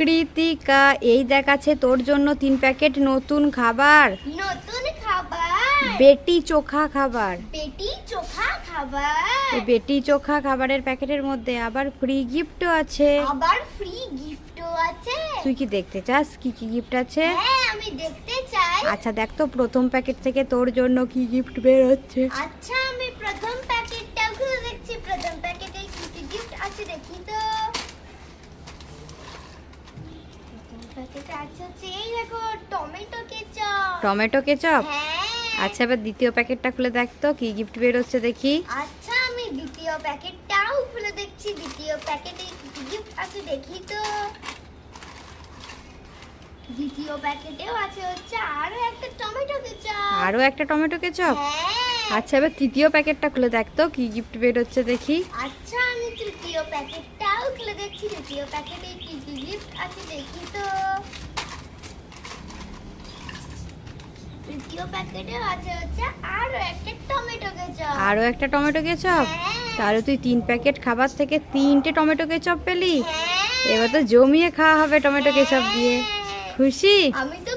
কৃতিকা এই দেখাচ্ছে তোর জন্য তিন প্যাকেট নতুন খাবার। নতুন খাবার? বেটি চোখা খাবার। পেটি চোখা খাবার? এই বেটি চোখা খাবারের প্যাকেটের মধ্যে আবার ফ্রি গিফটও আছে। আবার ফ্রি গিফটও আছে। তুই কি দেখতে চাস? কি কি গিফট আছে? হ্যাঁ আমি দেখতে চাই। আচ্ছা দেখ তো প্রথম প্যাকেট থেকে তোর জন্য কি গিফট বের হচ্ছে। আচ্ছা আমি প্রথম প্যাকেটটা খুলে দেখছি। প্রথম প্যাকেটে কি কি গিফট আছে দেখি তো প্রথম প্যাকেটে আছে হচ্ছে এই দেখো টমেটো কেচাপ। হ্যাঁ। আচ্ছা এবার দ্বিতীয় প্যাকেটটা খুলে দেখ তো কি গিফট বের হচ্ছে দেখি। আচ্ছা আমি দ্বিতীয় প্যাকেটটাও খুলে দেখছি দ্বিতীয় প্যাকেটে গিফট আছে দেখি তো। দ্বিতীয় প্যাকেটেও আছে হচ্ছে আরও একটা টমেটো কেচাপ। আরও একটা টমেটো কেচপ? হ্যাঁ। আচ্ছা এবার তৃতীয় প্যাকেটটা খুলে দেখ তো কি গিফট বের হচ্ছে দেখি। আচ্ছা আমি তৃতীয় প্যাকেটটাও খুলে দেখছি তৃতীয় প্যাকেটে কি কি গিফট আছে দেখি তো। তৃতীয় প্যাকেটেও আছে হচ্ছে আরও একটা টমেটো কেচাপ। আরও একটা টমেটো কেচপ? হ্যাঁ। তাহলে তুই তিন প্যাকেট খাবার থেকে তিনটে টমেটো কেচপ পেলি? হ্যাঁ। এবার তো জমিয়ে খাওয়া হবে টমেটো কেচপ দিয়ে। হ্যাঁ। খুশি? আমি তো